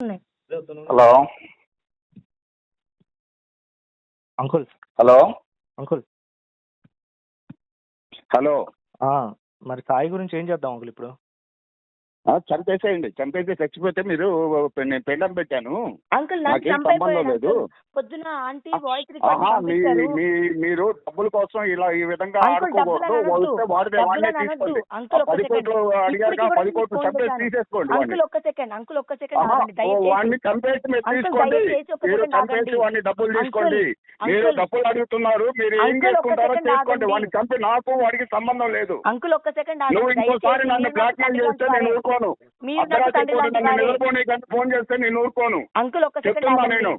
Hello uncle. Hello uncle. Hello మరి సాయి గురించి ఏం చేద్దాం అంకుల్ ఇప్పుడు? చంపేసేయండి చంపేసి చచ్చిపోతే మీరు నేను పెళ్ళం పెట్టాను. అంకుల్ నాకు సంబంధం లేదు. పొద్దున ఆంటీ వాయిస్ మీరు డబ్బుల కోసం ఇలా ఈ విధంగా ఆడుకోకూడదు పది కోట్లు కూడా పది కోట్లు చంపేసి. తీసేసుకోండి అంకుల్ ఒక్క సెకండ్. అంకుల్ ఒక్క సెకండ్ వాడిని చంపేసి మీరు తీసుకోండి. మీరు చంపేసి. వాడిని డబ్బులు తీసుకోండి. మీరు డబ్బులు అడుగుతున్నారు. మీరు ఏం చేసుకుంటారో సెకండ్ చేసుకోండి. వాడిని చంపి నాకు వాడికి సంబంధం లేదు. అంకుల్ ఒక్క సెకండ్ నువ్వు ఇంకోసారి నన్ను బ్లాక్ మెయిల్ చేస్తే నేను వారే. ఊరుకోను. ఫోన్ చేస్తే నేను ఊరుకోను. అంకుల్ ఒక్క సెకండ్ నేను.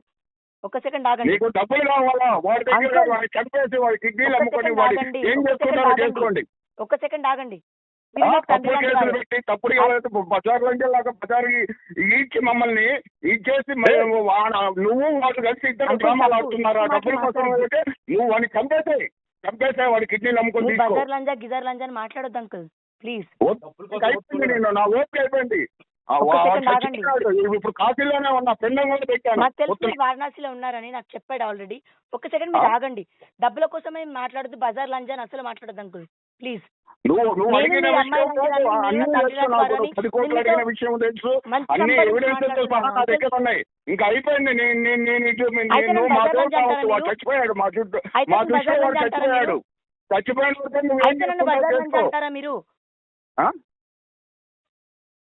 ఒక్క సెకండ్ ఆగండి. నీకు డబ్బులు కావాలా? వాడి దగ్గర వాడిని చంపేసి వాడి కిడ్నీలు అమ్ముకొని వాడి ఏం ఆగండి. చేసుకోండి. ఒక్క సెకండ్ ఆగండి. తప్పుడు కేసులు. పెట్టి తప్పుడు బజార్ లాగా బజార్ ఇచ్చి మమ్మల్ని ఇచ్చేసి నువ్వు వాడు కలిసి ఇద్దరు డ్రామాలు. ఆడుతున్నారు? ఆ డబ్బుల కోసం నువ్వు వాడిని చంపేసే చంపేసే వాడి కిడ్నీలు అమ్ముకొని బజార్ లంజా గిజార్ లంజా అని మాట్లాడొద్దు అంకుల్. ప్లీజ్. నేను నా ఓపిక అయిపోయింది. ఇప్పుడు కాశీలోనే ఉన్నా పెట్టాను. నాకు తెలుసు వారణాసిలో ఉన్నారని నాకు చెప్పాడు ఆల్రెడీ. ఒక్క సెకండ్ మీరు? ఆగండి. డబ్బుల కోసమే మాట్లాడద్దు. బజార్ లంజా అని అసలు మాట్లాడద్దు అంకుల్. ప్లీజ్. విషయం తెలుసు అన్ని ఎవిడెన్స్ నా. దగ్గర ఉన్నాయి. ఇంకా అయిపోయింది. నేను నేను మా తోడు? చచ్చిపోయాడు. మా చుట్టూ మా చచ్చిపోయిన మీరు?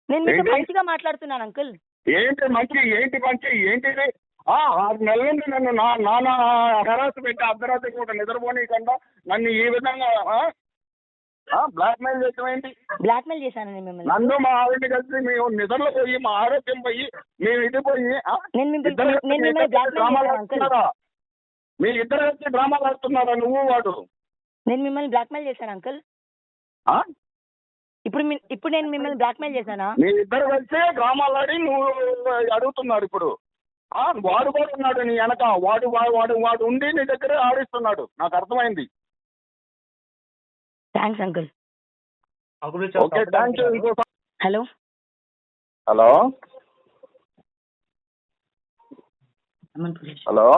నేను మీతో ఏంటి? మంచిగా మాట్లాడుతున్నాను అంకుల్. ఏంటి మంచి ఏంటి మంచి ఏంటిది? ఆ ఆరు నెలల నుండి నన్ను నా నానా హెరాస్ పెట్టి అర్ధరాత్రి పూట నిద్రపోనీయకుండా నన్ను ఈ విధంగా బ్లాక్ మెయిల్ ఏంటి బ్లాక్ మెయిల్ చేశాను నేను మిమ్మల్ని. నన్ను మా ఆవిడని కలిసి మేము నిద్రలో పోయి మా ఆరోగ్యం పోయి మేము ఇది పోయి ఆ? నేను మిమ్మల్ని ఇద్దరు నేను మిమ్మల్ని కలిసి బ్లాక్ మెయిల్ డ్రామాలు చేశాను అంకుల్. ఆడుతున్నారా? మీ ఇద్దరు కలిసి డ్రామాలు ఆడుతున్నారా నువ్వు వాడు? నేను మిమ్మల్ని బ్లాక్ మెయిల్ చేశాను అంకుల్. ఆ? ఇప్పుడు మీ- ఇప్పుడు నేను మిమ్మల్ని బ్లాక్ మెయిల్ చేశానా? మీ ఇద్దరు కలిసి డ్రామాలు ఆడి నువ్వు అడుగుతున్నారు ఇప్పుడు. ఆ వాడు కూడా ఉన్నాడు నీ వెనక. వాడు వాడు వాడు వాడు ఉండి నీ దగ్గర ఆడిస్తున్నాడు. నాకు అర్థమైంది. Thanks uncle. Okay thank you hello? Hello? Hello?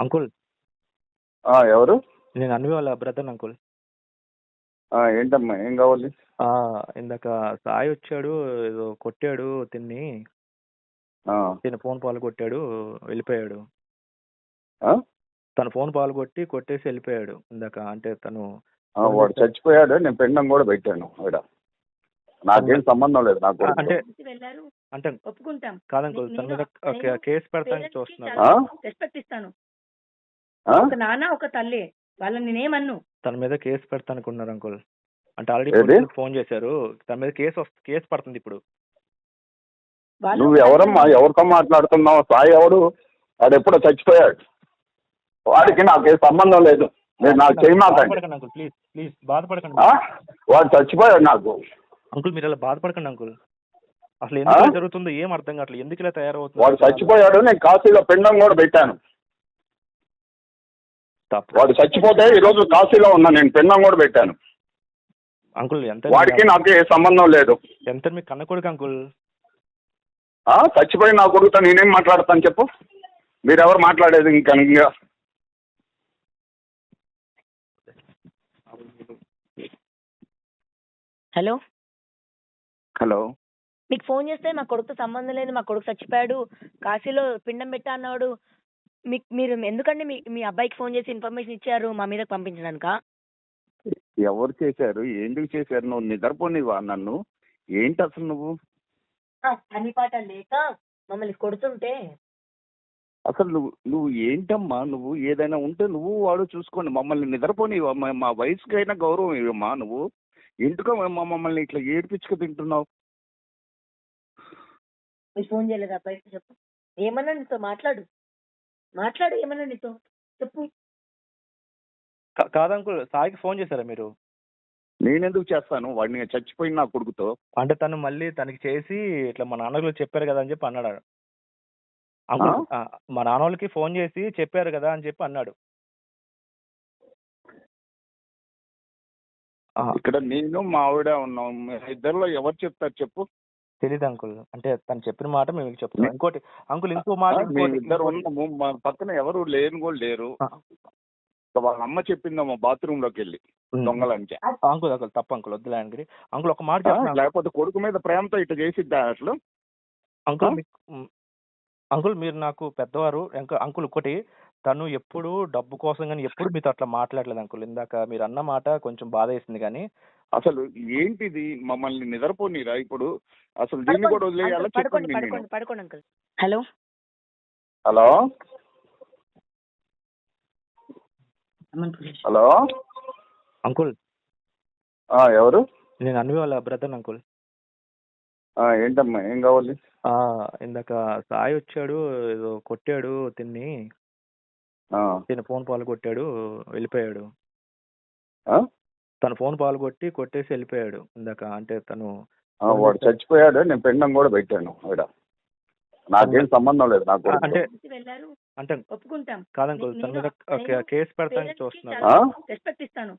Uncle. ఆ, ఎవరు? నేను అన్వి వాళ్ళ బ్రదర్ అంకుల్. ఏంటమ్మా ఏం కావాలి? ఆ, ఇందాక సాయి వచ్చాడు ఏదో కొట్టాడు తిన్ని. ఆ, తిని ఫోన్ పాలు కొట్టాడు వెళ్ళిపోయాడు. ఆ? తన ఫోన్ పాలు కొట్టి కొట్టేసి వెళ్ళిపోయాడు. ఇందాక అంటే తను ఆ, వాడు చచ్చిపోయాడు నేను పెండం కూడా పెట్టాను ఆవిడ నాకేం సంబంధం లేదు నాకు అంటే వెళ్ళారు అంటే ఒప్పుకుంటాం. కాదంకుల్ తన మీద నేను- కే- కేసు పెడతానికి పేరెంట్స్కి చూస్తున్నారు ఆ? రెస్పెక్ట్ ఇస్తాను. ఆ? ఒక నాన్న ఒక తల్లి. వాళ్ళని నేనేమన్ను? తన మీద కేసు పెడతానికి ఉన్నారు అంకుల్. అంటే ఆల్రెడీ ఫోన్ చేశారు. తన మీద కేసు వస్తు కేసు పడుతుంది ఇప్పుడు. నువ్వు ఎవరమ్మా. ఎవరితో మాట్లాడుతున్నావు? సాయి ఎవడు వాడు ఎప్పుడో చచ్చిపోయాడు. వాడికి నాకేం సంబంధం లేదు. మీరు నాకు చేయమాకండి. బాధపడకండి అంకుల్ ప్లీజ్ ప్లీజ్ బాధపడకండి ఆ? వాడు చచ్చిపోయాడు నాకు. అంకుల్ మీరు ఇలా బాధపడకండి అంకుల్. అసలు ఎందుకు ఇలా జరుగుతుందో ఏం అర్థం కావట్లేదు. ఎందుకు ఇలా వాడు తయారవుతుంది చచ్చిపోయాడు నేను కాశీలో పిండం కూడా పెట్టాను. వాడు చచ్చిపోతే ఈ రోజు కాశీలో ఉన్నా నేను పిండం కూడా పెట్టాను. అంకుల్ ఎంత వాడికి నాకు ఏ సంబంధం లేదు. ఎంత మీ కన్న కొడుకు అంకుల్? ఆ చచ్చిపోయి నా కొడుకుతో నేనేం మాట్లాడతాను చెప్పు. మీరెవరు మాట్లాడేది ఇంకా ఇంకా? హలో? హలో? మీకు ఫోన్ చేస్తే మా కొడుకుతో సంబంధం లేదు మా కొడుకు చచ్చిపోయాడు కాశీలో పిండం పెట్టా అన్నాడు. మీకు మీరు ఎందుకండి మీ మీ అబ్బాయికి ఫోన్ చేసి ఇన్ఫర్మేషన్ ఇచ్చారు మా మీద పంపించడానికా? ఎవరు చేశారు? ఎందుకు చేశారు? నువ్వు నిద్రపోనివా నన్ను? ఏంటి అసలు నువ్వు? పని పాట లేక మమ్మల్ని కొడుతుంటే. అసలు నువ్వు నువ్వు ఏంటమ్మా నువ్వు? ఏదైనా ఉంటే నువ్వు వాడు చూసుకోండి. మమ్మల్ని నిద్రపోనివా మా- మా వయసుకైనా గౌరవం ఇవ్వమ్మా నువ్వు? ఎందుకో మా- మమ్మల్ని ఇట్లా ఏడిపించుకు తింటున్నావు? మీరు ఫోన్ చేయలేదు అబ్బాయికి చెప్పు. ఏమన్నా నీతో మాట్లాడు. మాట్లాడు ఏమన్నా నీతో? చెప్పు. కా- కాదు అంకుల్ సాయికి ఫోన్ చేశారా మీరు? నేనెందుకు చేస్తాను? వాడిని చచ్చిపోయిన నా కొడుకుతో. అంటే తను మళ్ళీ తనకి చేసి ఇట్లా మా నాన్నగారు చెప్పారు కదా అని చెప్పి అన్నాడు? అంకుల్ మా నాన్న వాళ్ళకి ఫోన్ చేసి చెప్పారు కదా అని చెప్పి అన్నాడు. ఇక్కడ నేను మా ఆవిడ ఉన్నాం. ఇద్దరిలో ఎవరు చెప్తారు చెప్పు. తెలీదు అంకుల్. అంటే తను చెప్పిన మాట మేము మీకు చెప్తున్నాం. ఇంకోటి అంకుల్ ఇంకో మాట మేము ఇంకోటి ఇద్దరు. ఉన్నాము. మా పక్కన ఎవరు లేని కూడా లేరు. ఆ, వాళ్ళ అమ్మ చెప్పిందమ్మా బాత్రూమ్లోకి వెళ్ళి ఉమ్. దొంగలంటే. అంకుల్ అంకుల్ తప్ప అంకుల్ వద్దులే అంకుల్ అంకుల్ ఒక మాట ఆ, చెప్పండి లేకపోతే కొడుకు మీద ప్రేమతో ఇట్లా చేసిద్దా అసలు? అంకుల్ ఆ? మీకు ఉమ్, అంకుల్ మీరు నాకు పెద్దవారు. ఇంకా అంకుల్ ఒకటి తను ఎప్పుడు డబ్బు కోసం కానీ ఎప్పుడు మీతో అట్లా మాట్లాడలేదు అంకుల్. ఇందాక మీరు అన్న మాట కొంచెం బాధ వేసింది కానీ అసలు ఏంటిది? మమ్మల్ని నిద్రపోనీరా ఇప్పుడు. అసలు దీన్ని కూడా వదిలేయాలా? పడుకోండి చెప్పండి పడుకోండి పడుకోండి uncle. Hello? Hello? Hello? Uncle. ఆ, ఎవరు? నేను అన్వి వాళ్ళ బ్రదర్ అంకుల్. ఆ, ఏంటమ్మా ఏం కావాలి? ఆ, ఇందాక సాయి వచ్చాడు ఏదో కొట్టాడు తిన్ని. ఆ, తిని ఫోన్ పాలు కొట్టాడు వెళ్ళిపోయాడు. ఆ? తన ఫోన్ పాలు కొట్టి కొట్టేసి వెళ్ళిపోయాడు ఇందాక. అంటే తను ఆ, వాడు చచ్చిపోయాడు నేను పెండం కూడా పెట్టాను ఇక్కడ నాకేం సంబంధం లేదు నాకు అంటే అంటే ఒప్పుకుంటాం. కాదు అంకుల్ తన మీద కేసు ఆ? చాలా రెస్పెక్ట్ ఇస్తాను.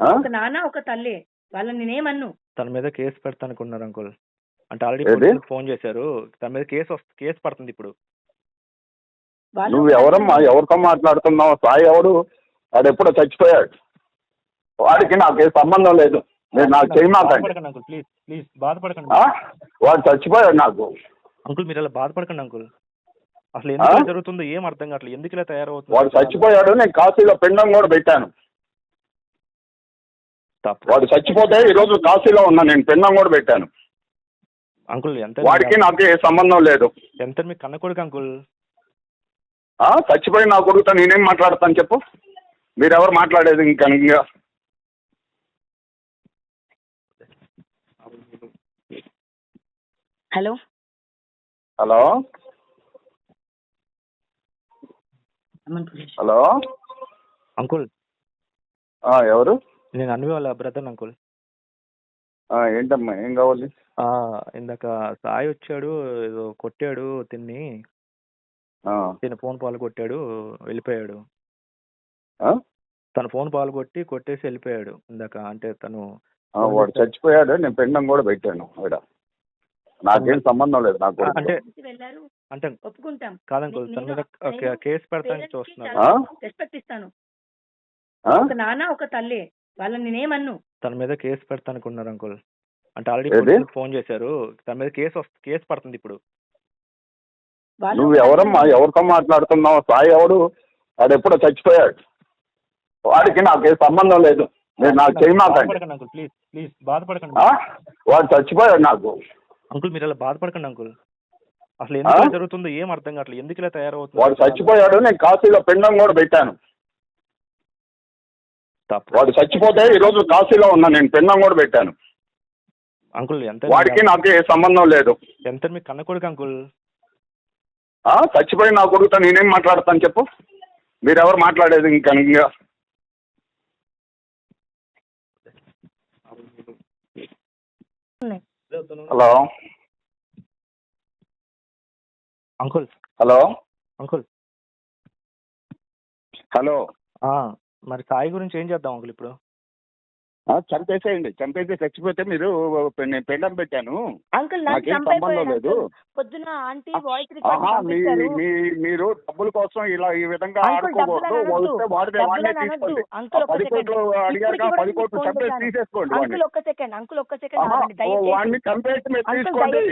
ఆ? ఒక నాన్న ఒక తల్లి వాళ్ళని నేనేమన్ను? తన మీద కేసు పెడతానికి ఉన్నారు అంకుల్. అంటే ఆల్రెడీ? పోలీసులకు ఫోన్ చేశారు. తన మీద కేసు వస్తు- కేసు పడుతుంది ఇప్పుడు. వాళ్ళు నువ్వు ఎవరమ్మా? ఎవరితో మాట్లాడుతున్నావు? సాయి ఎవడు వాడు ఎప్పుడో చచ్చిపోయాడు. వాడికి నాకు ఏ సంబంధం లేదు. మీరు నాకు చేయమాకండి. బాధపడకండి అంకుల్ ప్లీజ్ ప్లీజ్ బాధపడకండి. ఆ? వాడు చచ్చిపోయాడు నాకు. అంకుల్ మీరు ఇలా బాధపడకండి అంకుల్. అసలు ఎందుకు ఇలా జరుగుతుందో ఏం అర్థం కావట్లేదు. ఎందుకు ఇలా తయారవుతుంది వాడు చచ్చిపోయాడు నేను కాశీలో పిండం కూడా పెట్టాను. తప్పు. వాడు చచ్చిపోతే ఈ రోజు కాశీలో ఉన్నా నేను పిండం కూడా పెట్టాను. అంకుల్ ఎంత వాడికి నాకు ఏ సంబంధం లేదు. ఎంత మీ కన్న కొడుకు అంకుల్? ఆ? చచ్చిపోయి నా కొడుకుతో నేనేం మాట్లాడతాను చెప్పు. మీరెవరు మాట్లాడేది ఇంకా ఇంకా? Hello hello hello uncle. ఆ, ఎవరు? నేను అన్వి వాళ్ళ బ్రదర్ అంకుల్. ఆ, ఏంటమ్మా ఏం కావాలి? ఆ, ఇందాక సాయి వచ్చాడు ఏదో కొట్టాడు తిన్ని. ఆ, తిని ఫోన్ పాలు కొట్టాడు వెళ్ళిపోయాడు. ఆ? తన ఫోన్ పాలు కొట్టి కొట్టేసి వెళ్ళిపోయాడు. ఇందాక అంటే తను ఆ, వాడు చచ్చిపోయాడు నేను పిండం కూడా పెట్టాను ఇక్కడ నాకేం సంబంధం లేదు నాకు అంటే అంటే ఒప్పుకుంటాం. కాదంకుల్ తన మీద నేను- కేసు పెడతానికి? రెస్పెక్ట్ ఇస్తాను ఆ? ఒక నాన్న ఒక తల్లి వాళ్ళని నేనేమన్ను? తన మీద కేసు పెడతానికి ఉన్నారు అంకుల్. అంటే ఆల్రెడీ ఫోన్ చేశారు. తన మీద కేసు కేసు పడుతుంది ఇప్పుడు. వాళ్ళు నువ్వు ఎవరమ్మా ఎవరితో మాట్లాడుతున్నావు? సాయి ఎవడు? వాడు ఎప్పుడో చచ్చిపోయాడు. వాడికి నాకు ఏ సంబంధం లేదు. మీరు నాకు చేయమాకండి. ప్లీజ్ ప్లీజ్ బాధపడకండి. ఆ? వాడు చచ్చిపోయాడు నాకు. అంకుల్ మీరు ఇలా బాధపడకండి అంకుల్. అసలు ఎందుకు ఇలా జరుగుతుందో ఏం అర్థం కావట్లేదు. ఎందుకు ఇలా వాడు తయారవుతుంది చచ్చిపోయాడు నేను కాశీలో పిండం కూడా పెట్టాను. తప్పు వాడు చచ్చిపోతే ఈ రోజు కాశీలో ఉన్నా నేను పిండం కూడా పెట్టాను. అంకుల్ ఎంత వాడికి నాకు ఏ సంబంధం లేదు. ఎంత మీ కన్న కొడుకు అంకుల్? ఆ? చచ్చిపోయి నా కొడుకుతో నేనేం మాట్లాడతాను చెప్పు? మీరెవరు మాట్లాడేది ఇంకా ఇంకా hello uncle. Hello uncle. Hello మరి సాయి గురించి ఏం చేద్దాం అంకుల్ ఇప్పుడు? చంపేసేయండి చంపేసి చచ్చిపోతే మీరు నేను పెండం పెట్టాను. అంకుల్ సంబంధం లేదు. పొద్దున ఆంటీ వాయిస్ మీరు డబ్బుల కోసం ఇలా ఈ విధంగా ఆడుకోకూడదు. వస్తే వాడితే వాడినే తీసుకోండి. పది కోట్లు అడిగాక పది కోట్లు చంపేసి. తీసేసుకోండి అంకుల్ ఒక్క సెకండ్. అంకుల్ ఒక్క సెకండ్ వాడిని చంపేసి మీరు తీసుకోండి.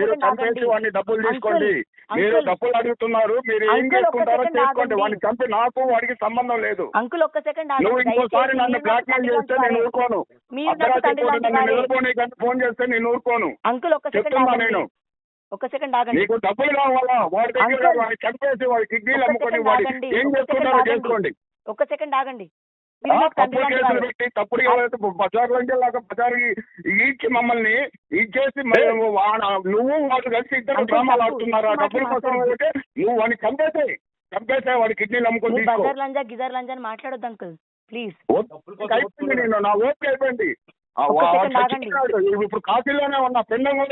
మీరు చంపేసి వాడిని డబ్బులు తీసుకోండి. మీరు డబ్బులు అడుగుతున్నారు. మీరు ఏం చేసుకుంటారో సెకండ్ చేసుకోండి. వాడిని చంపి నాకు వాడికి సంబంధం లేదు. అంకుల్ ఒక్క సెకండ్ నువ్వు ఇంకోసారి నన్ను బ్లాక్ మెయిల్ చేస్తే నేను. ఊరుకోను. ఫోన్ చేస్తే నేను ఊరుకోను. అంకుల్ ఒక్క సెకండ్ నేను. ఒక్క సెకండ్ ఆగండి. నీకు డబ్బులు కావాలా? వాడి దగ్గర వాడిని చంపేసి వాడి కిడ్నీలు అమ్ముకొని వాడి ఏం ఆగండి. చేసుకోండి. ఒక్క సెకండ్ ఆగండి. తప్పుడు కేసులు. పెట్టి తప్పుడు బజార్ లాగా బజార్ ఈడ్చి మమ్మల్ని ఇచ్చేసి వాడ- నువ్వు వాడు కలిసి ఇద్దరు డ్రామాలు. ఆడుతున్నారు. ఆ డబ్బుల కోసం నువ్వు వాడిని చంపేసే చంపేసే వాడి కిడ్నీలు అమ్ముకొని బజార్ లంజా గిజార్ లంజా అని మాట్లాడొద్దు అంకుల్. ప్లీజ్. నేను నా ఓపిక అయిపోయింది. ఇప్పుడు కాశీలోనే ఉన్నా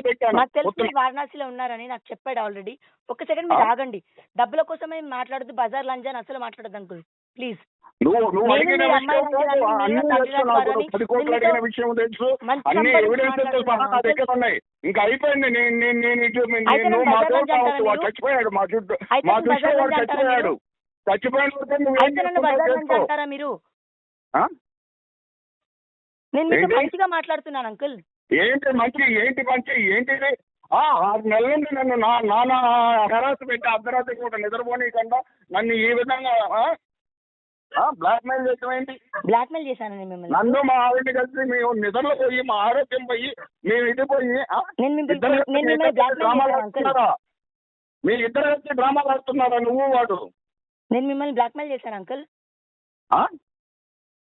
పెట్టాను. నాకు తెలుసు వారణాసిలో ఉన్నారని నాకు చెప్పాడు ఆల్రెడీ. ఒక్క సెకండ్ మీరు? ఆగండి. డబ్బుల కోసమే మాట్లాడద్దు బజార్ లంజా అని అసలు మాట్లాడద్దు అంకుల్. ప్లీజ్. నేను ఇంకా అయిపోయింది. మా చుట్టూ మా చచ్చిపోయాడు. మీరు? నేను మీతో ఏంటి? మంచిగా మాట్లాడుతున్నాను అంకుల్. ఏంటి మంచి ఏంటి మంచి ఏంటిది? ఆ ఆరు నెలల నుండి నన్ను నా నాన్న హెరాస్ పెట్టి అర్ధరాత్రి కూడా నిద్రపోనీయకుండా నన్ను ఈ విధంగా బ్లాక్ మెయిల్ చేయడం ఏంటి? బ్లాక్ మెయిల్ చేశాను నేను మిమ్మల్ని. నన్ను మా ఆవిడని కలిసి మేము నిద్రలో పోయి మా ఆరోగ్యం పోయి మేము ఇది పోయి ఆ? నేను మిమ్మల్ని ఇద్దరు నేను కలిసి మిమ్మల్ని బ్లాక్ మెయిల్ డ్రామాలు చేశాను అంకుల్. ఆడుతున్నారా? మీ ఇద్దరు కలిసి డ్రామాలు ఆడుతున్నారా నువ్వు వాడు? నేను మిమ్మల్ని బ్లాక్ మెయిల్ చేశాను అంకుల్. ఆ?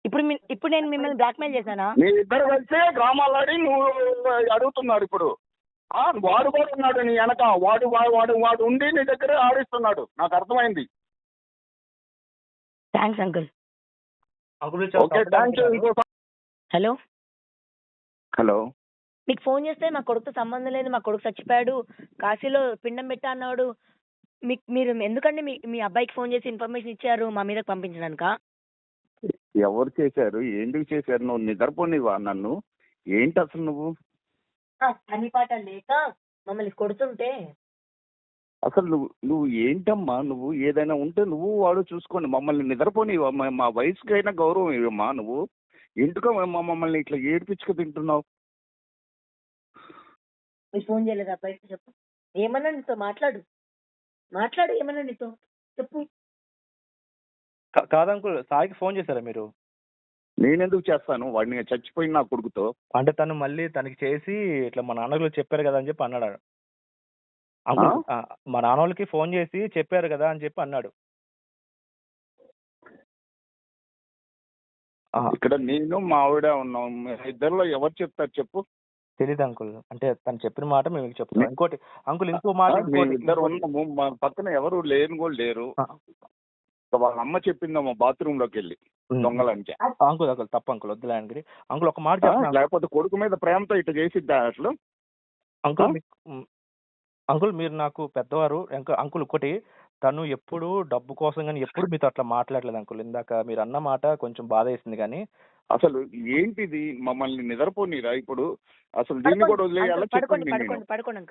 ఇప్పుడు ఇప్పుడు నేను మిమ్మల్ని బ్లాక్ మెయిల్ చేశానా? మీ ఇద్దరు కలిసి డ్రామాలు ఆడి నువ్వు అడుగుతున్నాడు ఇప్పుడు. ఆ వాడు కూడా ఉన్నాడు నీ వెనక. వాడు వాడు వాడు ఉండి నీ దగ్గర ఆడిస్తున్నాడు. నాకు అర్థమైంది. థ్యాంక్స్ అంకుల్ హలో హలో మీకు ఫోన్ చేస్తే మా కొడుకుతో సంబంధం లేదు. మా కొడుకు చచ్చిపోయాడు. కాశీలో పిండం పెట్టా అన్నాడు. మీకు మీరు ఎందుకండి మీ మీ అబ్బాయికి ఫోన్ చేసి ఇన్ఫర్మేషన్ ఇచ్చారు? మా మీద పంపించడానికా? ఎవరు చేశారు? ఎందుకు చేశారు? నువ్వు నిద్రపోనివా నన్ను? ఏంటి అసలు నువ్వు? పని పాట లేక మమ్మల్ని కొడుతుంటే. అసలు నువ్వు నువ్వు ఏంటమ్మా నువ్వు? ఏదైనా ఉంటే నువ్వు వాడు చూసుకోండి. మమ్మల్ని నిద్రపోనివా మా- వయసుకైనా గౌరవం ఇవ్వమ్మా నువ్వు? ఎందుకో మమ్మల్ని ఇట్లా ఏడిపించుకు తింటున్నావు? మీరు ఫోన్ చేయలేదు? అబ్బాయికి చెప్పు. ఏమన్నా నీతో మాట్లాడు. మాట్లాడు ఏమన్నా నీతో. చెప్పు. కాదు అంకుల్ సాయికి ఫోన్ చేశారా మీరు? నేనెందుకు చేస్తాను? వాడిని చచ్చిపోయిన నా కొడుకుతో. అంటే తను మళ్ళీ తనకి చేసి ఇట్లా మా నాన్నగారు చెప్పారు కదా అని చెప్పి అన్నాడు అంకుల్ మా నాన్న వాళ్ళకి ఫోన్ చేసి చెప్పారు కదా అని చెప్పి అన్నాడు. ఇక్కడ నేను మా ఆవిడ ఉన్నాం. ఇద్దరిలో ఎవరు చెప్తారు చెప్పు? తెలీదు అంకుల్. అంటే తను చెప్పిన మాట మేము మీకు చెప్తాం ఇంకోటి అంకుల్ ఇంకో మాట ఇద్దరు. ఉన్నాము. మా పక్కన ఎవరు లేని కూడా లేరు. వాళ్ళ అమ్మ చెప్పిందమ్మా బాత్రూమ్లోకి వెళ్ళి. దొంగలంటే అంకుల్ అంకుల్ తప్ప అంకుల్ వద్దులే అంకుల్. అంకుల్ ఒక మాట లేకపోతే కొడుకు మీద ప్రేమతో ఇటు చేసిద్దా అసలు? అంకుల్ అంకుల్ మీరు నాకు పెద్దవారు. ఇంకా అంకుల్ ఒకటి తను ఎప్పుడు డబ్బు కోసం కానీ ఎప్పుడు మీతో అట్లా మాట్లాడలేదు అంకుల్. ఇందాక మీరు అన్న మాట కొంచెం బాధ వేసింది కానీ. అసలు ఏంటిది? మమ్మల్ని నిద్రపోనిరా ఇప్పుడు. అసలు దీన్ని కూడా వదిలేయాలా? పడుకోండి చెప్పండి